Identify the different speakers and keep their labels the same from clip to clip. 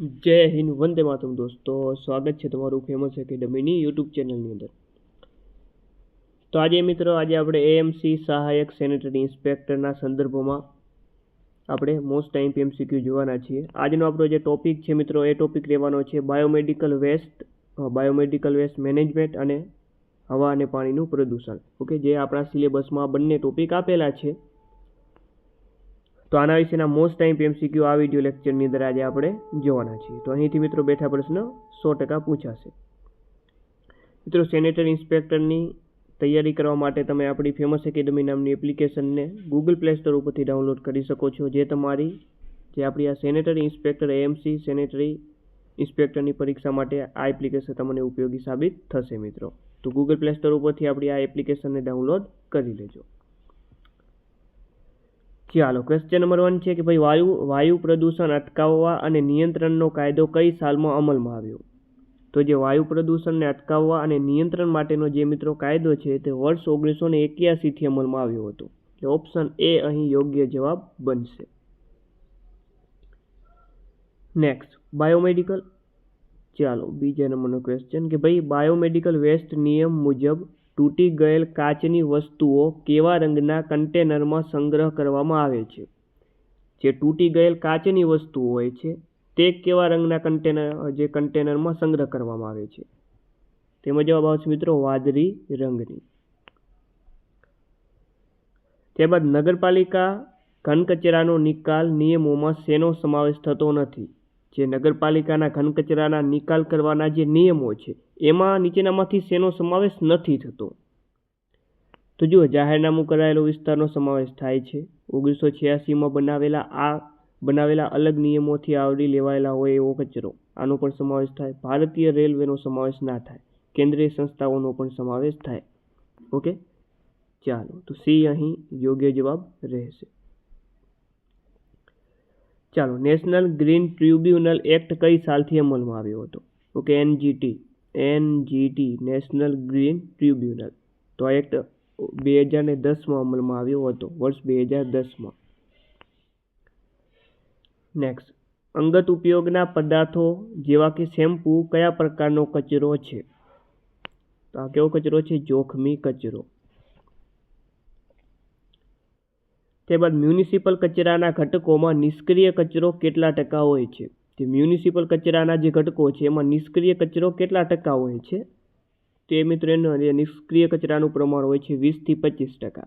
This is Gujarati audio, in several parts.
Speaker 1: જય હિન્દ, વંદે માતમ દોસ્તો. સ્વાગત છે તમારું ફેમસ એકેડમીની યુટ્યુબ ચેનલની અંદર. તો આજે મિત્રો, આજે આપણે એએમસી સહાયક સેનેટરી ઇન્સ્પેક્ટરના સંદર્ભમાં આપણે મોસ્ટ ટાઈમ એમસીક્યુ જોવાના છીએ. આજનો આપણો જે ટોપિક છે મિત્રો, એ ટોપિક રહેવાનો છે biomedical waste biomedical waste management અને હવા અને પાણીનું પ્રદૂષણ. ઓકે જે આપણા સિલેબસમાં બંને ટોપિક આપેલા છે. તો આના વિશેના મોસ્ટ ટાઈમ એમસીક્યુ આ વીડિયો લેક્ચરની અંદર આજે આપણે જોવાના છીએ. તો અહીંથી મિત્રો બેઠા પ્રશ્ન સો ટકા પૂછાશે. મિત્રો સેનેટરી ઇન્સ્પેક્ટરની તૈયારી કરવા માટે તમે આપણી ફેમસ એકેડમી નામની એપ્લિકેશનને ગૂગલ પ્લે સ્ટોર ઉપરથી ડાઉનલોડ કરી શકો છો, જે તમારી, જે આપણી આ સેનેટરી ઇન્સ્પેક્ટર એએમસી સેનેટરી ઇન્સ્પેક્ટરની પરીક્ષા માટે આ એપ્લિકેશન તમને ઉપયોગી સાબિત થશે મિત્રો. તો ગૂગલ પ્લે સ્ટોર ઉપરથી આપણી આ એપ્લિકેશનને ડાઉનલોડ કરી લેજો. ચાલો ક્વેશ્ચન નંબર વન છે કે ભાઈ, વાયુ વાયુ પ્રદૂષણ અટકાવવા અને નિયંત્રણનો કાયદો કઈ સાલમાં અમલમાં આવ્યો? તો જે વાયુ પ્રદૂષણને અટકાવવા અને નિયંત્રણ માટેનો જે મિત્રો કાયદો છે તે વર્ષ ઓગણીસો ને એક્યાસીથી અમલમાં આવ્યો હતો. એટલે ઓપ્શન એ અહીં યોગ્ય જવાબ બનશે. નેક્સ્ટ બાયોમેડિકલ ચાલો, બીજા નંબરનો ક્વેશ્ચન કે ભાઈ બાયોમેડિકલ વેસ્ટ નિયમ મુજબ તૂટી ગયેલ કાચની વસ્તુઓ કેવા રંગના કન્ટેનરમાં સંગ્રહ કરવામાં આવે છે? જે તૂટી ગયેલ કાચની વસ્તુઓ હોય છે, તે કેવા રંગના કન્ટેનર, જે કન્ટેનરમાં સંગ્રહ કરવામાં આવે છે? તેમાં જવાબ આવશે મિત્રો વાદળી રંગની. ત્યારબાદ નગરપાલિકા ઘન કચરાનો નિકાલ નિયમોમાં શેનો સમાવેશ થતો નથી? જે નગરપાલિકાના ઘનકચરાના નિકાલ કરવાના જે નિયમો છે, એમાં નીચેનામાંથી શેનો સમાવેશ નથી થતો? તો જુઓ, જાહેરનામું કરાયેલો વિસ્તારનો સમાવેશ થાય છે. ઓગણીસો છ્યાસીમાં બનાવેલા આ, બનાવેલા અલગ નિયમોથી આવરી લેવાયેલા હોય એવો કચરો. આનો પણ સમાવેશ થાય. ભારતીય રેલવેનો સમાવેશ ના થાય. કેન્દ્રીય સંસ્થાઓનો પણ સમાવેશ થાય. ઓકે? ચાલો, તો સી અહીં યોગ્ય જવાબ રહેશે. ચાલો નેશનલ ગ્રીન ટ્રિબ્યુનલ એક્ટ કઈ સાલથી અમલમાં આવ્યો હતો? Okay NGT NGT national green tribunal તો આ એક્ટ બે હજાર ને દસમાં અમલમાં આવ્યો હતો, વર્ષ બે હજાર દસમાં. નેક્સ્ટ અંગત ઉપયોગના પદાર્થો જેવા કે શેમ્પૂ કયા પ્રકારનો કચરો છે? તો આ કેવો કચરો છે? જોખમી કચરો. ત્યારબાદ મ્યુનિસિપલ કચરાના ઘટકોમાં નિષ્ક્રિય કચરો કેટલા ટકા હોય છે? જે મ્યુનિસિપલ કચરાના જે ઘટકો છે, એમાં નિષ્ક્રિય કચરો કેટલા ટકા હોય છે? તે મિત્રો એનો નિષ્ક્રિય કચરાનું પ્રમાણ હોય છે વીસથી પચીસ ટકા.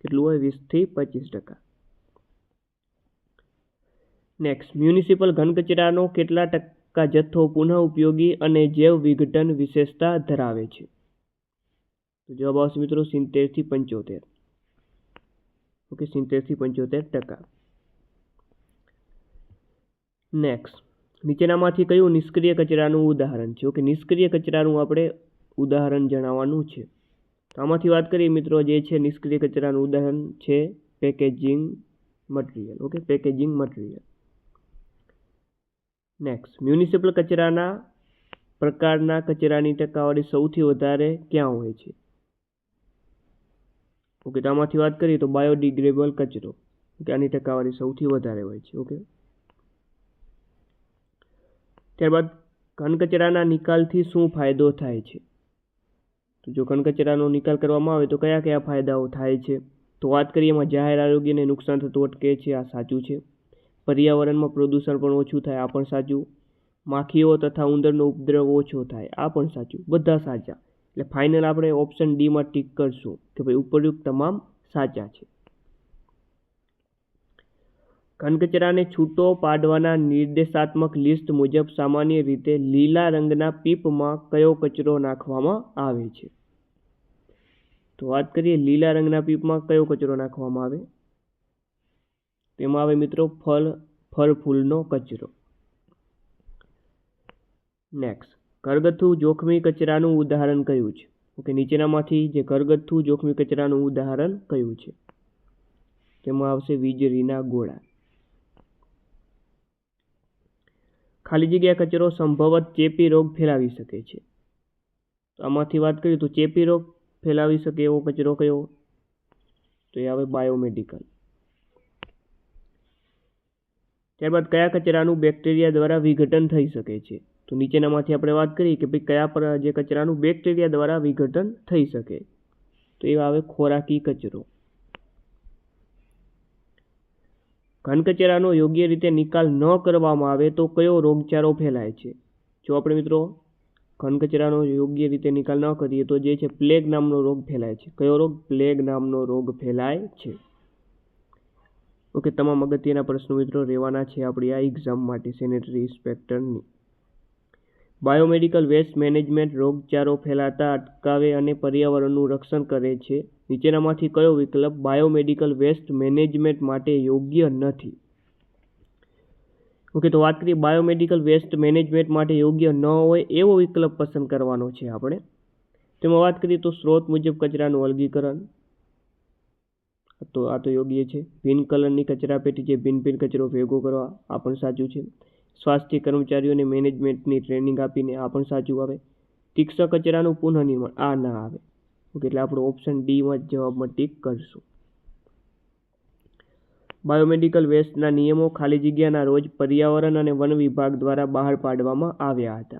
Speaker 1: કેટલું હોય? વીસથી પચીસ ટકા. નેક્સ્ટ મ્યુનિસિપલ ઘન કચરાનો કેટલા ટકા જથ્થો પુનઃ ઉપયોગી અને જૈવ વિઘટન વિશેષતા ધરાવે છે? તો જવાબ આવશે મિત્રો સિત્તેરથી પંચોતેર. ઓકે, સિત્તેરથી પંચોતેર ટકા. નેક્સ્ટ નીચેનામાંથી કયું નિષ્ક્રિય કચરાનું ઉદાહરણ છે? ઓકે, નિષ્ક્રિય કચરાનું આપણે ઉદાહરણ જણાવવાનું છે. આમાંથી વાત કરીએ મિત્રો, જે છે નિષ્ક્રિય કચરાનું ઉદાહરણ છે packaging material. Okay, packaging material. Next municipal કચરાના પ્રકારના કચરાની ટકાવારી સૌથી વધારે ક્યાં હોય છે? ઓકે, તો આમાંથી વાત કરીએ તો બાયોડિગ્રેડેબલ કચરો ઓકે આની ટકાવારી સૌથી વધારે હોય છે, ઓકે? ત્યારબાદ ઘનકચરાના નિકાલથી શું ફાયદો થાય છે? તો જો ઘનકચરાનો નિકાલ કરવામાં આવે તો કયા કયા ફાયદાઓ થાય છે? તો વાત કરીએ એમાં જાહેર આરોગ્યને નુકસાન થતું અટકે છે, આ સાચું છે. પર્યાવરણમાં પ્રદૂષણ પણ ઓછું થાય, આ પણ સાચું. માખીઓ તથા ઉંદરનો ઉપદ્રવ ઓછો થાય, આ પણ સાચું, બધા સાચા. એટલે ફાઇનલ આપણે ઓપ્શન ડીમાં ટીક કરશું કે ભાઈ ઉપરયુક્ત તમામ સાચા છે. ઘનકચરાને છૂટો પાડવાના નિર્દેશાત્મક લિસ્ટ મુજબ સામાન્ય રીતે લીલા રંગના પીપમાં કયો કચરો નાખવામાં આવે છે? તો વાત કરીએ લીલા રંગના પીપમાં કયો કચરો નાખવામાં આવે? તેમાં આવે મિત્રો ફળ ફળ ફૂલનો કચરો. નેક્સ્ટ ઘરગથ્થુ જોખમી કચરાનું ઉદાહરણ કયું છે? ઓકે, નીચેનામાંથી જે ઘરગથ્થુ જોખમી કચરાનું ઉદાહરણ કયું છે? તેમાં આવશે વીજળીના ગોળા. ખાલી જગ્યા કચરો સંભવત ચેપી રોગ ફેલાવી શકે છે. તો આમાંથી વાત કરીએ તો ચેપી રોગ ફેલાવી શકે એવો કચરો કયો? તો એ આવે બાયોમેડિકલ. ત્યારબાદ કયા કચરાનું બેક્ટેરિયા દ્વારા વિઘટન થઈ શકે છે? તો નીચેનામાંથી આપણે વાત કરીએ કે ભાઈ કયા પર જે કચરાનું બેક્ટેરિયા દ્વારા વિઘટન થઈ શકે. તો એવા આવે ખોરાકી કચરો. ઘન કચરાનો યોગ્ય રીતે નિકાલ ન કરવામાં આવે તો કયો રોગચાળો ફેલાય છે? જો આપણે મિત્રો ઘન કચરાનો યોગ્ય રીતે નિકાલ ન કરીએ તો જે છે પ્લેગ નામનો રોગ ફેલાય છે. કયો રોગ? પ્લેગ નામનો રોગ ફેલાય છે. ઓકે, તમામ અગત્યના પ્રશ્નો મિત્રો રહેવાના છે આપણી આ એક્ઝામ માટે સેનેટરી ઇન્સ્પેક્ટરની બાયોમેડિકલ વેસ્ટ મેનેજમેન્ટ રોગચાળો ફેલાતા અટકાવે અને પર્યાવરણનું રક્ષણ કરે છે. નીચેનામાંથી કયો વિકલ્પ બાયોમેડિકલ વેસ્ટ મેનેજમેન્ટ માટે યોગ્ય નથી? ઓકે, તો વાત કરીએ બાયોમેડિકલ વેસ્ટ મેનેજમેન્ટ માટે યોગ્ય ન હોય એવો વિકલ્પ પસંદ કરવાનો છે આપણે. તેમાં વાત કરીએ તો સ્ત્રોત મુજબ કચરાનું અલગીકરણ તો આ તો યોગ્ય છે. ભીન કલરની કચરાપેટી જે ભીન ભીન કચરો ભેગો કરવા. આ પણ સાચું છે. સ્વાસ્થ્ય કર્મચારીઓને મેનેજમેન્ટની ટ્રેનિંગ આપીને આ પણ સાચું આવે. તીક્ષા કચરાનું પુનઃનિર્માણ, આ ના આવે. એટલે આપણો ઓપ્શન ડીમાં જવાબમાં ટીક કરશું. બાયોમેડિકલ વેસ્ટના નિયમો ખાલી જગ્યાના રોજ પર્યાવરણ અને વન વિભાગ દ્વારા બહાર પાડવામાં આવ્યા હતા.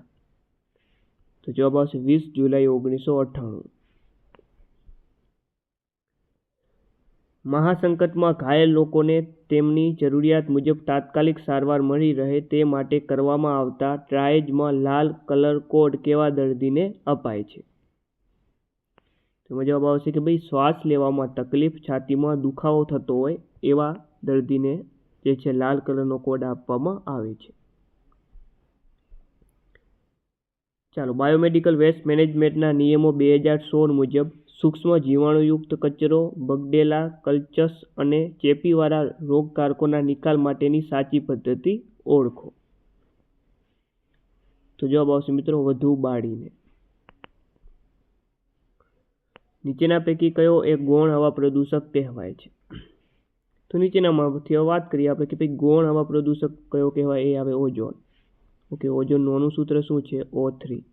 Speaker 1: તો જવાબ આવશે વીસ જુલાઈ ઓગણીસો અઠ્ઠાણું. મહાસંકટમાં ઘાયલ લોકોને તેમની જરૂરિયાત મુજબ તાત્કાલિક સારવાર મળી રહે તે માટે કરવામાં આવતા ટ્રાયજમાં લાલ કલર કોડ કેવા દર્દીને અપાય છે? તેમાં જવાબ આવશે કે ભાઈ, શ્વાસ લેવામાં તકલીફ, છાતીમાં દુખાવો થતો હોય એવા દર્દીને જે છે લાલ કલરનો કોડ આપવામાં આવે છે. ચાલો, બાયોમેડિકલ વેસ્ટ મેનેજમેન્ટના નિયમો બે હજાર સોળ મુજબ સૂક્ષ્મ જીવાણુયુક્ત કચરો, બગડેલા કલ્ચસ અને ચેપીવાળા રોગકારકોના નિકાલ માટેની સાચી પદ્ધતિ ઓળખો. તો જવાબ આવશે મિત્રો વધુ બાળીને. નીચેના પૈકી કયો એક ગૌણ હવા પ્રદૂષક કહેવાય છે? તો નીચેનામાંથી વાત કરીએ આપણે કે ભાઈ ગૌણ હવા પ્રદૂષક કયો કહેવાય? એ આવે ઓઝોન. ઓકે ઓઝોન નોનું સૂત્ર શું છે? O three.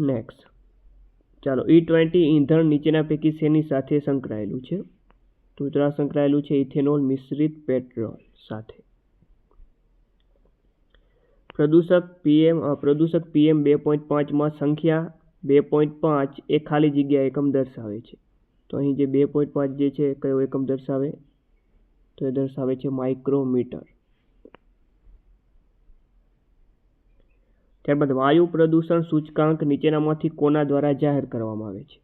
Speaker 1: નેક્સ્ટ. ચાલો ઈ ટ્વેન્ટી ઈંધણ નીચેના પૈકી શેની સાથે સંકળાયેલું છે? તો મિત્રો સંકળાયેલું છે ઇથેનોલ મિશ્રિત પેટ્રોલ સાથે. પ્રદૂષક પીએમ પ્રદૂષક પીએમ બે પોઈન્ટ પાંચમાં સંખ્યા, બે પોઈન્ટ પાંચ એ ખાલી જગ્યા એકમ દર્શાવે છે. તો અહીં જે બે પોઈન્ટ પાંચ જે છે, કયો એકમ દર્શાવે? તો એ દર્શાવે છે માઇક્રોમીટર. ત્યારબાદ વાયુ પ્રદૂષણ સૂચકાંક નીચેનામાંથી કોના દ્વારા જાહેર કરવામાં આવે છે?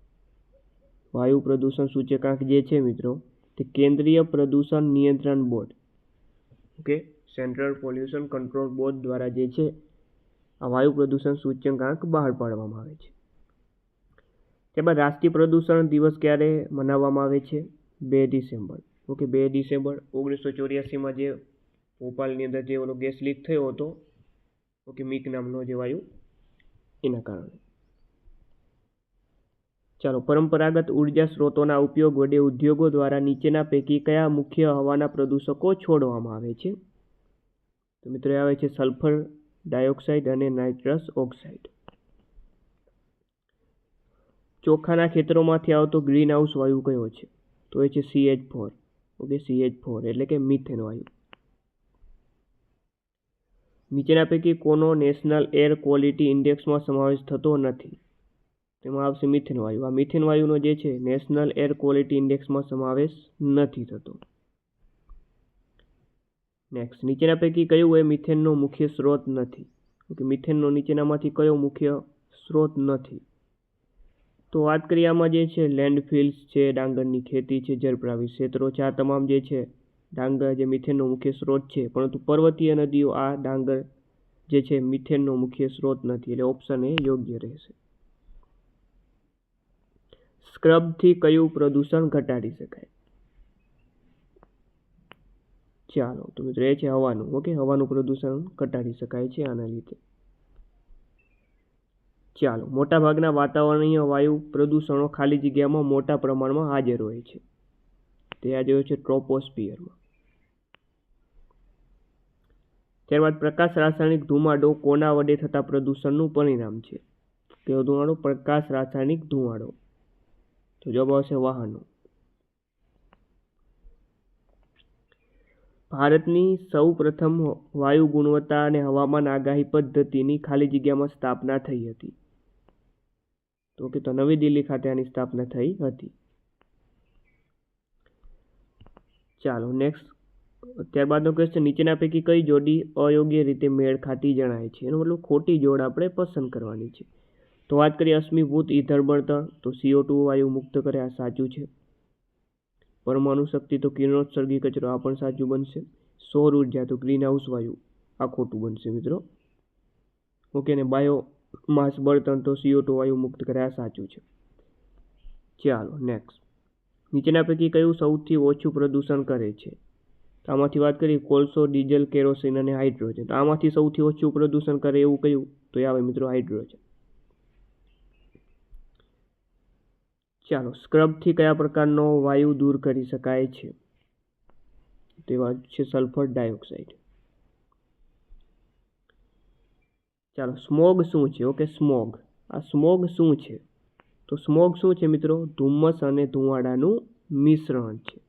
Speaker 1: વાયુ પ્રદૂષણ સૂચકાંક જે છે મિત્રો, તે કેન્દ્રીય પ્રદૂષણ નિયંત્રણ board, okay? Central pollution control board દ્વારા જે છે, આ વાયુ પ્રદૂષણ સૂચકાંક બહાર પાડવામાં આવે છે. ત્યારબાદ રાષ્ટ્રીય પ્રદૂષણ દિવસ ક્યારે મનાવવામાં આવે છે? બે ડિસેમ્બર, ઓકે? બે ડિસેમ્બર ઓગણીસો ચોર્યાસીમાં જે ભોપાલની અંદર જે ઓલો ગેસ લીક થયો હતો ઓકે, મીક નામનો જે વાયુ એના કારણે. ચાલો, પરંપરાગત ઊર્જા સ્ત્રોતોના ઉપયોગ વડે ઉદ્યોગો દ્વારા નીચેના પૈકી કયા મુખ્ય હવાના પ્રદૂષકો છોડવામાં આવે છે? તો મિત્રો આવે છે સલ્ફર ડાયોક્સાઇડ અને નાઇટ્રસ ઓક્સાઇડ. ચોખાના ખેતરોમાંથી આવતો ગ્રીન હાઉસ વાયુ કયો છે? તો એ છે CH four okay CH four એટલે કે મિથેન વાયુ. નીચેના પૈકી કોનો નેશનલ એર ક્વોલિટી ઇન્ડેક્સમાં સમાવેશ થતો નથી? તેમાં આવશે મિથેન વાયુ. આ મિથેન વાયુનો જે છે, નેશનલ એર ક્વોલિટી ઇન્ડેક્સમાં સમાવેશ નથી થતો. નેક્સ્ટ નીચેના પૈકી કયું એ મિથેનનો મુખ્ય સ્ત્રોત નથી? ઓકે, મિથેનનો નીચેનામાંથી કયો મુખ્ય સ્ત્રોત નથી? તો વાત કરીએ આમાં જે છે લેન્ડફિલ્સ છે, ડાંગરની ખેતી છે જળપ્રાવી ક્ષેત્રો છે, આ તમામ જે છે ડાંગર જે મિથેનનો મુખ્ય સ્ત્રોત છે. પરંતુ પર્વતીય નદીઓ આ ડાંગર જે છે મિથેનનો મુખ્ય સ્ત્રોત નથી એટલે ઓપ્શન એ યોગ્ય રહેશે. સ્ક્રબથી કયું પ્રદૂષણ ઘટાડી શકાય? ચાલો, તો મિત્રો એ છે હવાનું. ઓકે, હવાનું પ્રદૂષણ ઘટાડી શકાય છે આના લીધે. ચાલો, મોટાભાગના વાતાવરણીય વાયુ પ્રદૂષણો ખાલી જગ્યામાં મોટા પ્રમાણમાં હાજર હોય છે. તે આજે હોય છે ટ્રોપોસ્પિયરમાં ત્યારબાદ પ્રકાશ રાસાયણિક ધુમાડો કોના વડે થતા પ્રદૂષણનું પરિણામ છે? કેવો ધુમાડો, પ્રકાશ રાસાયણિક ધુમાડો. તો જવાબ આવશે વાહનો. ભારતની સૌ પ્રથમ વાયુ ગુણવત્તા અને હવામાન આગાહી પદ્ધતિની ખાલી જગ્યામાં સ્થાપના થઈ હતી. તો કે તો નવી દિલ્હી ખાતે આની સ્થાપના થઈ હતી. ચાલો નેક્સ્ટ ત્યારબાદનો ક્વેશ્ચન નીચેના પૈકી કઈ જોડી અયોગ્ય રીતે મેળ ખાતી જણાય છે? એનો મતલબ ખોટી જોડ આપણે પસંદ કરવાની છે. તો વાત કરીએ અશ્મિભૂત ઈંધણ બળતણ, તો સીઓ ટુ વાયુ મુક્ત કરે, આ સાચું છે. પરમાણુ શક્તિ, તો કિરણોત્સર્ગી કચરો, આ પણ સાચું બનશે. સૌર ઊર્જા, તો ગ્રીન હાઉસ વાયુ, આ ખોટું બનશે મિત્રો. ઓકે, ને બાયો માસ બળતણ, તો સીઓ ટુ વાયુ મુક્ત કરે, આ સાચું છે. ચાલો નેક્સ્ટ નીચેના પૈકી કયું સૌથી ઓછું પ્રદૂષણ કરે છે? તો આમાંથી વાત કરીએ, કોલસો, ડીઝલ, કેરોસીન અને હાઇડ્રોજન. તો આમાંથી સૌથી ઓછું પ્રદૂષણ કરે એવું કયું? તો આવે મિત્રો હાઇડ્રોજન. ચાલો, સ્ક્રબથી કયા પ્રકારનો વાયુ દૂર કરી શકાય છે? તેવા છે સલ્ફર ડાયોક્સાઇડ. ચાલો, સ્મોગ શું છે? Okay, smog. આ સ્મોગ શું છે? તો સ્મોગ શું છે મિત્રો? ધુમ્મસ અને ધુમાડાનું મિશ્રણ છે.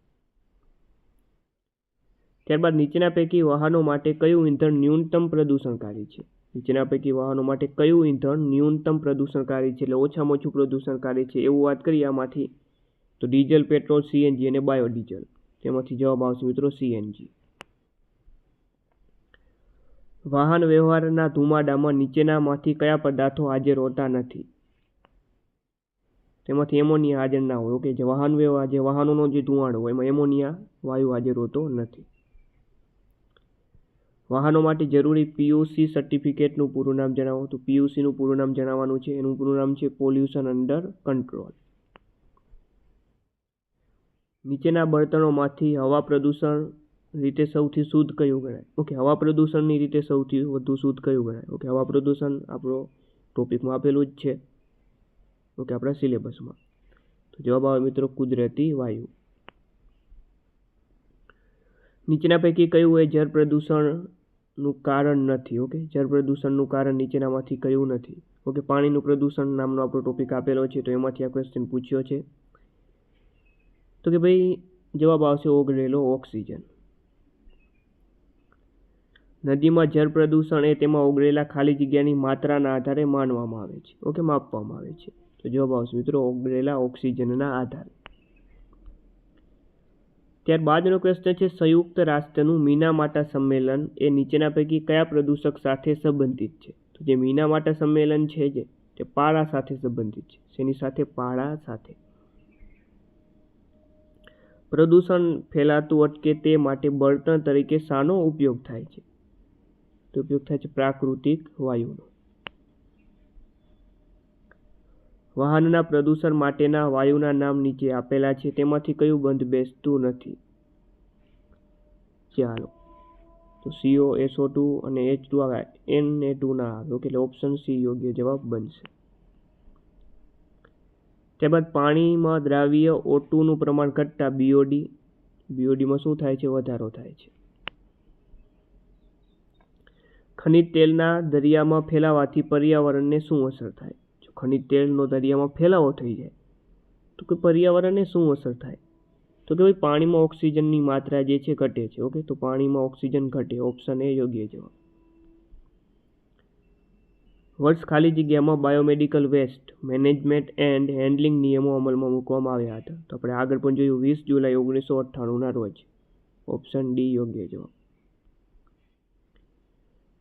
Speaker 1: ત્યારબાદ નીચેના પૈકી વાહનો માટે કયું ઈંધણ ન્યૂનતમ પ્રદૂષણકારી છે? નીચેના પૈકી વાહનો માટે કયું ઈંધણ ન્યૂનતમ પ્રદૂષણકારી છે? એટલે ઓછામાં ઓછું પ્રદૂષણકારી છે એવું વાત કરીએ આમાંથી, તો ડીઝલ, પેટ્રોલ, સીએનજી અને બાયોડીઝલ. તેમાંથી જવાબ આવશે મિત્રો સીએનજી. વાહન વ્યવહારના ધુમાડામાં નીચેનામાંથી કયા પદાર્થો હાજર હોતા નથી? તેમાંથી એમોનિયા હાજર ના હોય. ઓકે, જે વાહન વ્યવહાર જે વાહનોનો જે ધુમાડો હોય, એમાં એમોનિયા, વાયુ હાજર હોતો નથી. વાહનો માટે જરૂરી પીયુસી સર્ટિફિકેટનું પૂરું નામ જણાવો. તો પીયુસીનું પૂરું નામ જણાવવાનું છે. એનું પૂરું નામ છે પોલ્યુશન અંડર કંટ્રોલ નીચેના બળતણોમાંથી હવા પ્રદૂષણ રીતે સૌથી શુદ્ધ કયું ગણાય? ઓકે હવા પ્રદૂષણની રીતે સૌથી વધુ શુદ્ધ કયું ગણાય? ઓકે હવા પ્રદૂષણ આપણો ટોપિકમાં આપેલું જ છે. ઓકે આપણા સિલેબસમાં. તો જવાબ આવે મિત્રો કુદરતી વાયુ. નીચેના પૈકી કયું એ જળ પ્રદૂષણનું કારણ નથી, ઓકે? જળ પ્રદૂષણનું કારણ નીચેનામાંથી કયું નથી. ઓકે, પાણીનું પ્રદૂષણ નામનો આપણો ટોપિક આપેલો છે, તો એમાંથી આ ક્વેશ્ચન પૂછ્યો છે. તો કે ભાઈ, જવાબ આવશે ઓગળેલો ઓક્સિજન. નદીમાં જળ પ્રદૂષણ એ તેમાં ઓગળેલા ખાલી જગ્યાની માત્રાના આધારે માનવામાં આવે છે, ઓકે? માપવામાં આવે છે. તો જવાબ આવશે મિત્રો, ઓગળેલા ઓક્સિજનના આધારે. ત્યારબાદનો પ્રશ્ન છે, સંયુક્ત રાષ્ટ્રનું મીનામાટા સંમેલન એ નીચેના પૈકી કયા પ્રદૂષક સાથે સંબંધિત છે? તો જે મીનામાટા સંમેલન છે જે, તે પાળા સાથે સંબંધિત છે. શેની સાથે? પાળા સાથે. પ્રદૂષણ ફેલાતું અટકે તે માટે બળતણ તરીકે શાનો ઉપયોગ થાય છે. તો ઉપયોગ થાય છે પ્રાકૃતિક વાયુનો. વાહનના પ્રદૂષણ માટેના વાયુના નામ નીચે આપેલા છે. તેમાંથી કયું બંધ બેસતું નથી? ચાલો. તો સીઓ, એસઓ ટુ અને એચ ટુ આવે. એન એ ટુ ના આવે. એટલે ઓપ્શન સી યોગ્ય જવાબ બનશે. ત્યારબાદ પાણીમાં દ્રાવ્ય ઓટુનું પ્રમાણ ઘટતા બીઓડી બીઓડીમાં શું થાય છે? વધારો થાય છે. ખનિજ તેલના દરિયામાં ફેલાવાથી પર્યાવરણને શું અસર થાય? ખનિજ તેલનો દરિયામાં ફેલાવો થઈ જાય, તો કે પર્યાવરણને શું અસર થાય? તો કે ભાઈ પાણીમાં ઓક્સિજનની માત્રા જે છે ઘટે છે, ઓકે? તો પાણીમાં ઓક્સિજન ઘટે, ઓપ્શન એ યોગ્ય જવાબ. વર્ષ ખાલી જગ્યામાં biomedical waste management and handling નિયમો અમલમાં મૂકવામાં આવ્યા હતા. તો આપણે આગળ પણ જોયું, વીસ જુલાઈ ઓગણીસો અઠ્ઠાણુંના રોજ. ઓપ્શન ડી યોગ્ય જવાબ.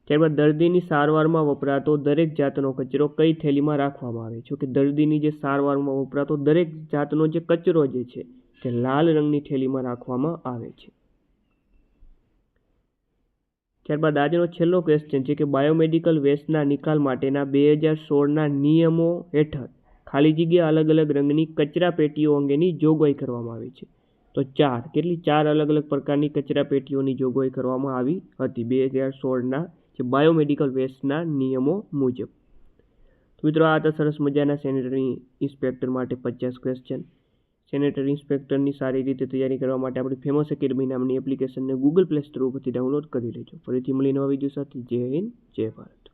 Speaker 1: ત્યારબાદ દર્દીની સારવારમાં વપરાતો દરેક જાતનો કચરો કઈ થેલીમાં રાખવામાં આવે? છે કે દર્દીની જે સારવારમાં વપરાતો દરેક જાતનો જે કચરો જે છે, તે લાલ રંગની થેલીમાં રાખવામાં આવે છે. ત્યારબાદ આજનો છેલ્લો ક્વેશ્ચન છે કે બાયોમેડિકલ વેસ્ટના નિકાલ માટેના બે હજાર સોળના નિયમો હેઠળ ખાલી જગ્યા અલગ અલગ રંગની કચરા પેટીઓ અંગેની જોગવાઈ કરવામાં આવી છે. તો ચાર, કેટલી ચાર અલગ અલગ પ્રકારની કચરા પેટીઓની જોગવાઈ કરવામાં આવી હતી? બે હજાર સોળના જે બાયોમેડિકલ વેસ્ટના નિયમો મુજબ. તો મિત્રો આ હતા સરસ મજાના સેનેટરી ઇન્સ્પેક્ટર માટે પચાસ ક્વેશ્ચન સેનેટરી ઇન્સ્પેક્ટરની સારી રીતે તૈયારી કરવા માટે આપણી ફેમસ એકેડમી નામની એપ્લિકેશનને ગૂગલ પ્લે સ્ટોર ઉપરથી ડાઉનલોડ કરી લેજો. ફરીથી મળી નવા વીડિયો સાથે. જય હિન્દ, જય ભારત.